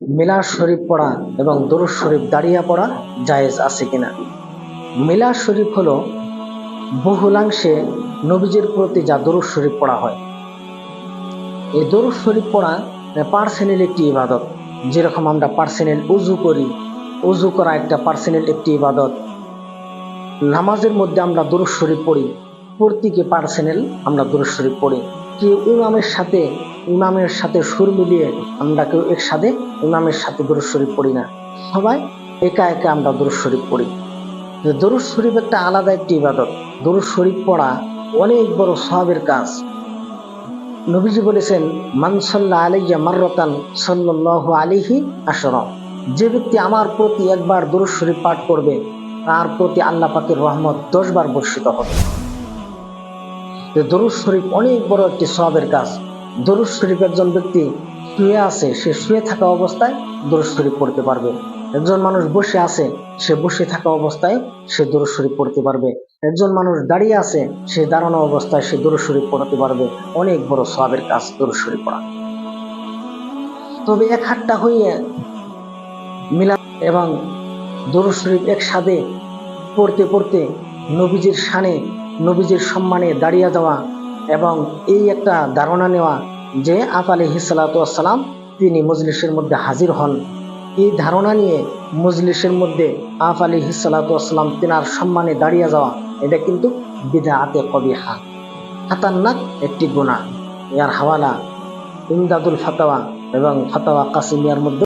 মিলাদ শরীফ পড়া এবং দরুদ শরীফ দাঁড়িয়ে পড়া জায়েজ আছে কিনা? মিলাদ শরীফ হলো বহুলাংশে নবীজির প্রতি যা দরুদ শরীফ পড়া হয়। এই দরুদ শরীফ পড়া পার্সোনাল একটি ইবাদত। যেরকম আমরা পার্সোনাল উজু করি উজু করা একটা পার্সোনাল একটি ইবাদত। নামাজের মধ্যে আমরা দরুদ শরীফ পড়ি, প্রত্যেকে পার্সোনাল আমরা দরুদ শরীফ পড়ি। কেউ ইমামের সাথে ইমামের সাথে সুর মিলিয়ে আমরা কেউ একসাথে ইমামের সাথে দরুদ শরীফ পড়ি না? সবাই একা একা আমরা দরুদ শরীফ পড়ি। যে দরুদ শরীফ একটা আলাদা একটি ইবাদত। দরুদ শরীফ পড়া অনেক বড় সবের কাজ। নবীজি বলেছেন মানসল্লা আলাইয়া মার্রতান সাল্লাহ আলিহি আশরম যে ব্যক্তি আমার প্রতি একবার দরুদ শরীফ পাঠ করবে, তার প্রতি আল্লাহ পাকের রহমত দশ বার বর্ষিত হবে। যে দরুদ শরীফ অনেক বড় একটি সবের কাজ। দরুদ শরীফ একজন ব্যক্তি শুয়ে আছে, সে শুয়ে থাকা অবস্থায় দরুদ শরীফ পড়তে পারবে। একজন মানুষ বসে আছে, সে বসে থাকা অবস্থায় সে দরুদ শরীফ পড়তে পারবে। একজন মানুষ দাঁড়িয়ে আছে, সে দাঁড়ানো অবস্থায় সে দরুদ শরীফ পড়তে পারবে। অনেক বড় সবের কাজ দরুদ শরীফ পড়া। তবে এক হাটটা হইয়ে মিলা এবং দরুদ শরীফ একসাথে পড়তে পড়তে নবীজির শানে নবীজির সম্মানে দাঁড়িয়ে যাওয়া এবং এই একটা ধারণা নেওয়া যে আপ আলী হিসালাতাম তিনি মজলিসের মধ্যে হাজির হন। এই ধারণা নিয়ে মজলিসের মধ্যে আফ আলী হিসালাতাম তেনার সম্মানে দাঁড়িয়ে যাওয়া, এটা কিন্তু বিধা আতে কবি হা খাতারনাক একটি গুণা ইয়ার হাওয়ালা ইমদাদুল ফাতাওয়া এবং ফাতাওয়া কাসিমিয়ার মধ্যে